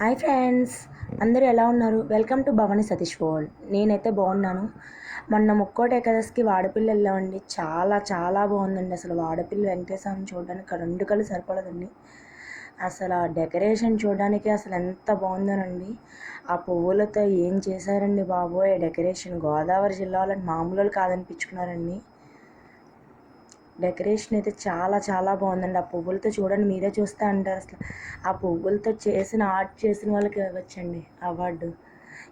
Hi friends అందరూ ఎలా ఉన్నారు? Welcome to Bhavani Satish world. నేనైతే బాగున్నాను. మొన్న ముక్కోట ఏకాదశికి వాడపిల్ల వెళ్ళామండి చాలా చాలా బాగుందండి. అసలు వాడపిల్లి వెంకటేశ్వరం చూడడానికి రెండు కళ్ళు సరిపడదండి అసలు ఆ డెకరేషన్ చూడడానికి అసలు ఎంత బాగుందోనండి. ఆ పువ్వులతో ఏం చేశారండి బాబోయ్? డెకరేషన్ గోదావరి జిల్లాలో మామూలు కాదనిపించుకున్నారండి. డెకరేషన్ అయితే చాలా చాలా బాగుందండి. ఆ పువ్వులతో చూడండి మీరే చూస్తే అంటారు అసలు. ఆ పువ్వులతో చేసిన ఆర్ట్ చేసిన వాళ్ళకి ఇవ్వచ్చండి అవార్డు.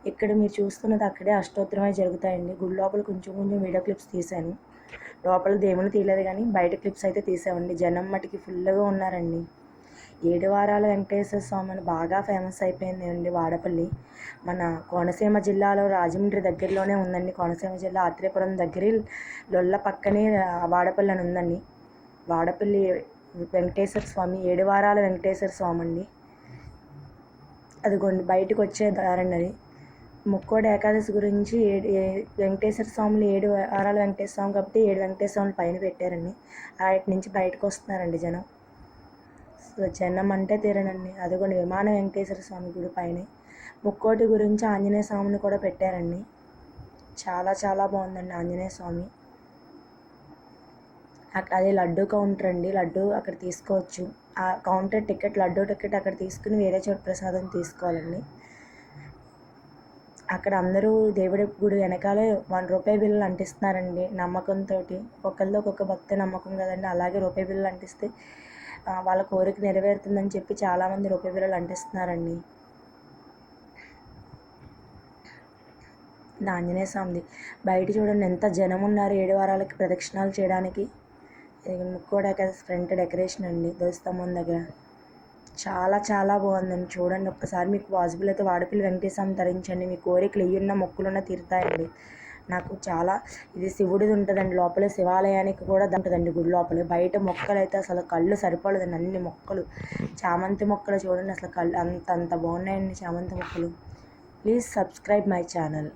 ఇక్కడ మీరు చూస్తున్నది అక్కడే అష్టోత్తరమై జరుగుతాయండి. గుడి లోపల కొంచెం కొంచెం వీడియో క్లిప్స్ తీశాను. లోపల దేవుని తీయలేదు కానీ బయట క్లిప్స్ అయితే తీసామండి. జనం మటుకి ఫుల్గా ఉన్నారండి. ఏడు వారాల వెంకటేశ్వర స్వామి అని బాగా ఫేమస్ అయిపోయింది అండి వాడపల్లి. మన కోనసీమ జిల్లాలో రాజమండ్రి దగ్గరలోనే ఉందండి. కోనసీమ జిల్లా ఆత్రేయపురం దగ్గర లొల్ల పక్కనే వాడపల్లి అని ఉందండి. వాడపల్లి వెంకటేశ్వర స్వామి ఏడు వారాల వెంకటేశ్వర స్వామి అండి. అదిగోండి బయటకు వచ్చే దారండి అది. ముక్కోడు ఏకాదశి గురించి ఏడు వెంకటేశ్వర స్వాములు ఏడు వారాల వెంకటేశ్వర స్వామి కాబట్టి ఏడు వెంకటేశ్వర స్వాములు పైన పెట్టారండి. వాటి నుంచి బయటకు వస్తున్నారండి జనం. జనం అంటే తీరనండి. అదిగోండి విమాన వెంకటేశ్వర స్వామి గుడి పైన ముక్కోటి గురించి ఆంజనేయ స్వామిని కూడా పెట్టారండి. చాలా చాలా బాగుందండి ఆంజనేయ స్వామి. అక్కడ అదే లడ్డు కౌంటర్ అండి. లడ్డు అక్కడ తీసుకోవచ్చు. ఆ కౌంటర్ టికెట్ లడ్డు టికెట్ అక్కడ తీసుకుని వేరే చోట ప్రసాదం తీసుకోవాలండి. అక్కడ అందరూ దేవుడి గుడి వెనకాలే వన్ రూపాయి బిల్లు అంటిస్తున్నారండి నమ్మకంతో ఒకళ్ళు ఒక్కొక్క భక్తి నమ్మకం కదండి. అలాగే రూపాయి బిల్లు అంటిస్తే వాళ్ళ కోరిక నెరవేరుతుందని చెప్పి చాలామంది రూపాయి బిళ్ళలు అంటిస్తున్నారండి. ఆంజనేయ స్వామిది. బయట చూడండి ఎంత జనం ఉన్నారు ఏడు వారాలకి ప్రదక్షిణాలు చేయడానికి. ముక్కోడా కదా ఫ్రంట్ డెకరేషన్ అండి ధ్వజస్తంభం దగ్గర. చాలా చాలా బాగుందండి. చూడండి ఒక్కసారి మీకు పాసిబుల్ అయితే వాడపల్లి వెంకటేశ్వరం ధరించండి మీ కోరికలు ఉన్న మొక్కులున్న తీరుతాయండి. నాకు చాలా ఇది శివుడిది ఉంటుందండి. లోపల శివాలయానికి కూడా ఉంటుందండి గుడి లోపల. బయట మొక్కలు అయితే అసలు కళ్ళు సరిపడదండి అన్ని మొక్కలు. చామంతి మొక్కలు చూడండి అసలు కళ్ళు అంత అంత బాగున్నాయండి చామంతి మొక్కలు. Please subscribe my channel.